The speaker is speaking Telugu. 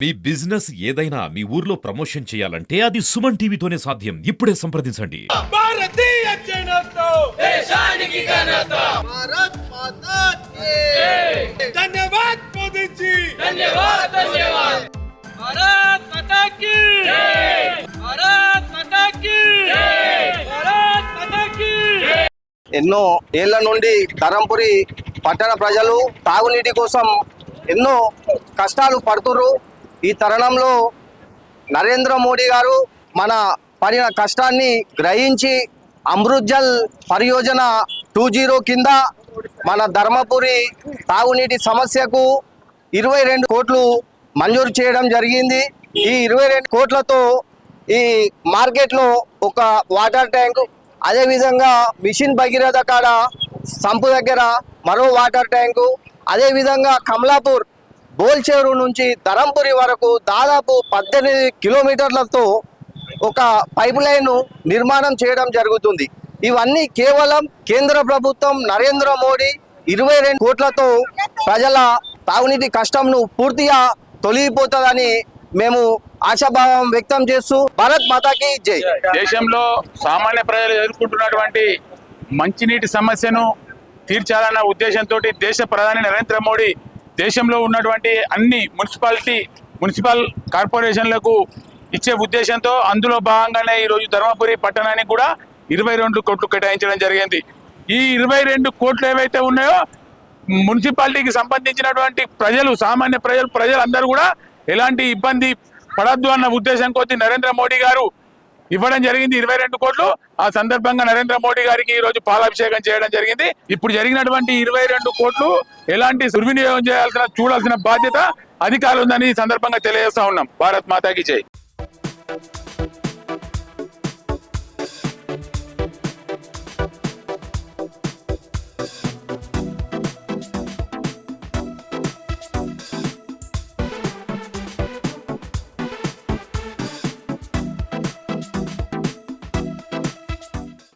మీ బిజినెస్ ఏదైనా మీ ఊర్లో ప్రమోషన్ చేయాలంటే అది సుమన్ టీవీతోనే సాధ్యం. ఇప్పుడే సంప్రదించండి. ఎన్నో ఏళ్ళ నుండి ధరంపురి పట్టణ ప్రజలు తాగునీటి కోసం ఎన్నో కష్టాలు పడుతురు ఈ తరుణంలో నరేంద్ర మోడీ గారు మన పడిన కష్టాన్ని గ్రహించి అమృత్జల్ పరియోజన టూ జీరో కింద మన ధర్మపురి తాగునీటి సమస్యకు ఇరవై రెండు కోట్లు మంజూరు చేయడం జరిగింది. ఈ ఇరవై రెండు కోట్లతో ఈ మార్కెట్లో ఒక వాటర్ ట్యాంక్ అదేవిధంగా మిషన్ భగీరథ కాడ సంపు దగ్గర మరో వాటర్ ట్యాంకు అదేవిధంగా కమలాపూర్ బోల్చేరు నుంచి ధరంపురి వరకు దాదాపు పద్దెనిమిది కిలోమీటర్లతో ఒక పైప్ లైన్ నిర్మాణం చేయడం జరుగుతుంది. ఇవన్నీ కేవలం కేంద్ర ప్రభుత్వం నరేంద్ర మోడీ ఇరవై రెండు కోట్లతో ప్రజల తాగునీటి కష్టంను పూర్తిగా తొలగిపోతుందని మేము ఆశాభావం వ్యక్తం చేస్తూ భారత్ మాతాకి జై. దేశంలో సామాన్య ప్రజలు ఎదుర్కొంటున్నటువంటి మంచినీటి సమస్యను తీర్చాలన్న ఉద్దేశంతో దేశ ప్రధాని నరేంద్ర మోడీ దేశంలో ఉన్నటువంటి అన్ని మున్సిపాలిటీ మున్సిపల్ కార్పొరేషన్లకు ఇచ్చే ఉద్దేశంతో అందులో భాగంగానే ఈరోజు ధర్మపురి పట్టణానికి కూడా ఇరవై రెండు కోట్లు కేటాయించడం జరిగింది. ఈ ఇరవై రెండు కోట్లు ఏవైతే ఉన్నాయో మున్సిపాలిటీకి సంబంధించినటువంటి ప్రజలు సామాన్య ప్రజలు ప్రజలందరూ కూడా ఎలాంటి ఇబ్బంది పడద్దు అన్న ఉద్దేశం కొద్ది నరేంద్ర మోడీ గారు ఇవ్వడం జరిగింది ఇరవై రెండు కోట్లు. ఆ సందర్భంగా నరేంద్ర మోడీ గారికి ఈ రోజు పాలాభిషేకం చేయడం జరిగింది. ఇప్పుడు జరిగినటువంటి ఇరవై రెండు కోట్లు ఎలాంటి దుర్వినియోగం చేయాల్సిన చూడాల్సిన బాధ్యత అధికారులు ఉందని ఈ సందర్భంగా తెలియజేస్తా ఉన్నాం. భారత్ మాతాకి జై.